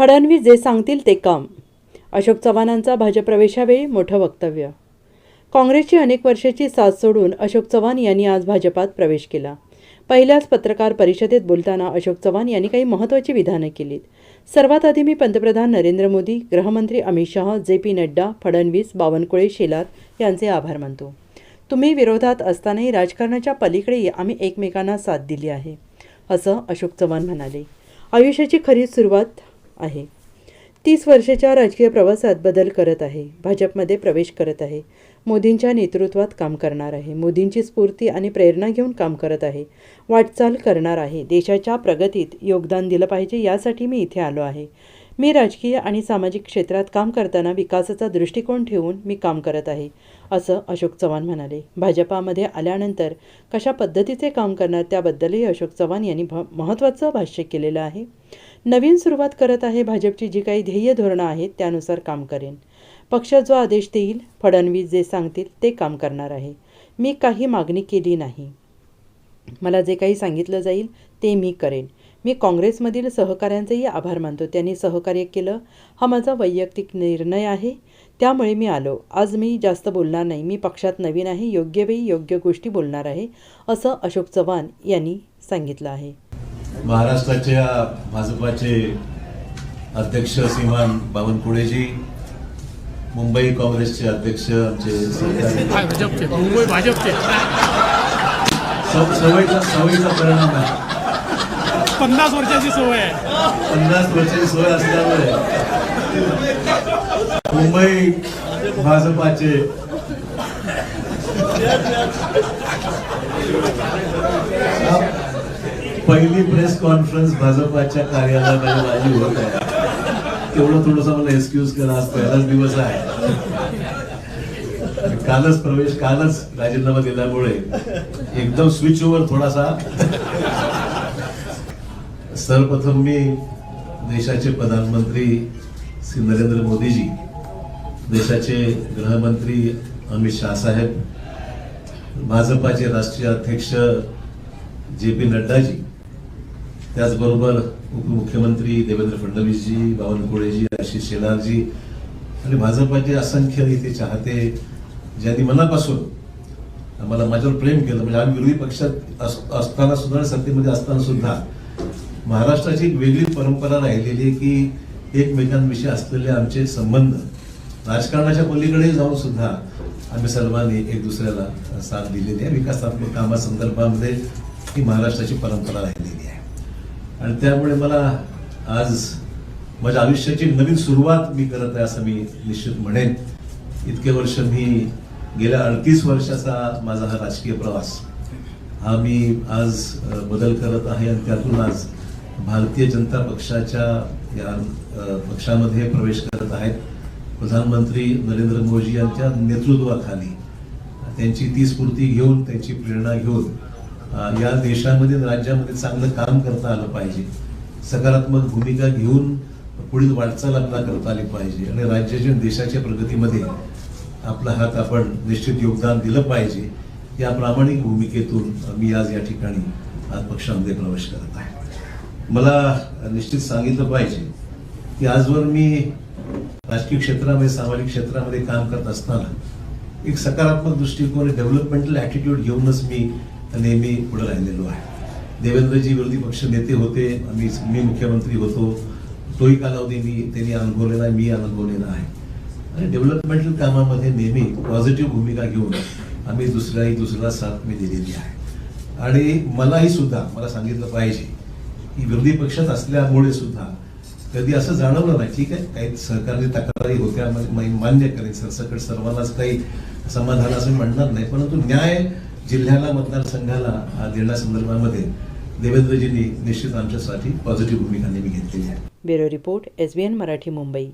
फडणवीस जे सांगतील ते काम. अशोक चव्हाणांचा भाजप प्रवेशावेळी मोठं वक्तव्य. काँग्रेसची अनेक वर्षाची साथ सोडून अशोक चव्हाण यांनी आज भाजपात प्रवेश केला. पहिल्याच पत्रकार परिषदेत बोलताना अशोक चव्हाण यांनी काही महत्त्वाची विधानं केलीत. सर्वात आधी मी पंतप्रधान नरेंद्र मोदी गृहमंत्री अमित शहा जे पी नड्डा फडणवीस बावनकुळे शेलार यांचे आभार मानतो. तुम्ही विरोधात असतानाही राजकारणाच्या पलीकडेही आम्ही एकमेकांना साथ दिली आहे असं अशोक चव्हाण म्हणाले. आयुष्याची खरी सुरुवात आहे. तीस वर्षाच्या राजकीय प्रवासात बदल करत आहे. भाजपमध्ये प्रवेश करत आहे. मोदींच्या नेतृत्वात काम करणार आहे. मोदींची स्फूर्ती आणि प्रेरणा घेऊन काम करत आहे. वाटचाल करणार आहे. देशाच्या प्रगतीत योगदान दिलं पाहिजे यासाठी मी इथे आलो आहे. मी राजकीय आणि सामाजिक क्षेत्रात काम करताना विकासाचा दृष्टिकोन ठेवून मी काम करत आहे असं अशोक चव्हाण म्हणाले. भाजपामध्ये आल्यानंतर कशा पद्धतीचे काम करणार त्याबद्दलही अशोक चव्हाण यांनी भ महत्त्वाचं भाष्य केलेलं आहे. नवीन सुरुवात करत आहे भाजपची जी काही ध्येय धोरणं आहेत त्यानुसार काम करेन. पक्ष जो आदेश देईल फडणवीस जे सांगतील ते काम करणार आहे. मी काही मागणी केली नाही. मला जे काही सांगितलं जाईल ते मी करेन. मी काँग्रेसमधील सहकाऱ्यांचेही आभार मानतो. त्यांनी सहकार्य केलं. हा माझा वैयक्तिक निर्णय आहे. त्यामुळे मी आलो. आज मी जास्त बोलणार नाही. मी पक्षात नवीन आहे. योग्य वेळी योग्य गोष्टी बोलणार आहे असं अशोक चव्हाण यांनी सांगितलं आहे. महाराष्ट्राच्या भाजपाचे अध्यक्ष श्रीमान बावनकुळेजी मुंबई काँग्रेसचे अध्यक्ष आमचे मुंबई भाजपचे. सवयीचा सवयीचा परिणाम आहे. पन्नास वर्षाची सवय आहे. पन्नास वर्षाची सोय असल्यामुळे मुंबई भाजपाचे पहिली प्रेस कॉन्फरन्स भाजपाच्या कार्यालयामध्ये माझी होत आहे. तेवढं थोडस मला एक्सक्यूज करा आज पहिलाच दिवस आहे. कालच प्रवेश कालच राजीनामा दिल्यामुळे एकदम स्विच ओव्हर थोडासा. सर्वप्रथम मी देशाचे प्रधानमंत्री श्री नरेंद्र मोदीजी देशाचे गृहमंत्री अमित शाह साहेब भाजपाचे राष्ट्रीय अध्यक्ष जे पी नड्डाजी त्याचबरोबर उपमुख्यमंत्री देवेंद्र फडणवीसजी बावनकुळेजी आशिष शेलारजी आणि भाजपाचे असंख्य इथे चाहते ज्यांनी मनापासून आम्हाला माझ्यावर प्रेम केलं म्हणजे आम्ही विरोधी पक्षात अस- असताना सुद्धा सत्तेमध्ये असताना सुद्धा महाराष्ट्राची एक वेगळी परंपरा राहिलेली आहे की एकमेकांविषयी असलेले आमचे संबंध राजकारणाच्या पलीकडे जाऊन सुद्धा आम्ही सर्वांनी एक दुसऱ्याला साथ दिलेली आहे. विकासात्मक कामासंदर्भामध्ये ही महाराष्ट्राची परंपरा राहिलेली आहे. आणि त्यामुळे मला आज माझ्या आयुष्याची नवीन सुरुवात मी करत आहे असं मी निश्चित म्हणेन. इतके वर्ष मी गेल्या अडतीस वर्षाचा माझा हा राजकीय प्रवास हा मी आज बदल करत आहे आणि त्यातून आज भारतीय जनता पक्षाच्या या पक्षामध्ये प्रवेश करत आहेत. प्रधानमंत्री नरेंद्र मोदी यांच्या नेतृत्वाखाली त्यांची ती स्फूर्ती घेऊन त्यांची प्रेरणा घेऊन या देशामध्ये राज्यामध्ये चांगलं काम करता आलं पाहिजे. सकारात्मक भूमिका घेऊन पुढील वाटचाल आपला करता आली पाहिजे आणि राज्याच्या देशाच्या प्रगतीमध्ये आपला हात आपण निश्चित योगदान दिलं पाहिजे. या प्रामाणिक भूमिकेतून मी आज या ठिकाणी आज पक्षामध्ये प्रवेश करत आहे. मला निश्चित सांगितलं पाहिजे की आजवर मी राजकीय क्षेत्रामध्ये सामाजिक क्षेत्रामध्ये काम करत असताना एक सकारात्मक दृष्टिकोन डेव्हलपमेंटल ॲटिट्यूड घेऊनच मी नेहमी पुढे राहिलेलो आहे. देवेंद्रजी विरोधी पक्ष नेते होते आम्ही मी मुख्यमंत्री होतो. तोही कालावधी मी त्यांनी अनुभवलेला आहे मी अनुभवलेला आहे. आणि डेव्हलपमेंटल कामामध्ये नेहमी पॉझिटिव्ह भूमिका घेऊन आम्ही दुसऱ्याही दुसऱ्याला साथ मी दिलेली आहे. आणि मलाही सुद्धा मला सांगितलं पाहिजे की विरोधी पक्षात असल्यामुळे सुद्धा कधी असं जाणवलं नाही ठीक आहे काही सहकारी तक्रारी होत्या मान्य करेन सरसकट सर्वांनाच काही समाधान असं म्हणणार नाही परंतु न्याय जिल्ह्याला मतदारसंघाला हा देण्यासंदर्भामध्ये देवेंद्रजींनी निश्चित आमच्यासाठी पॉझिटिव्ह भूमिका नेहमी घेतलेली आहे. Bureau report S B N Marathi Mumbai.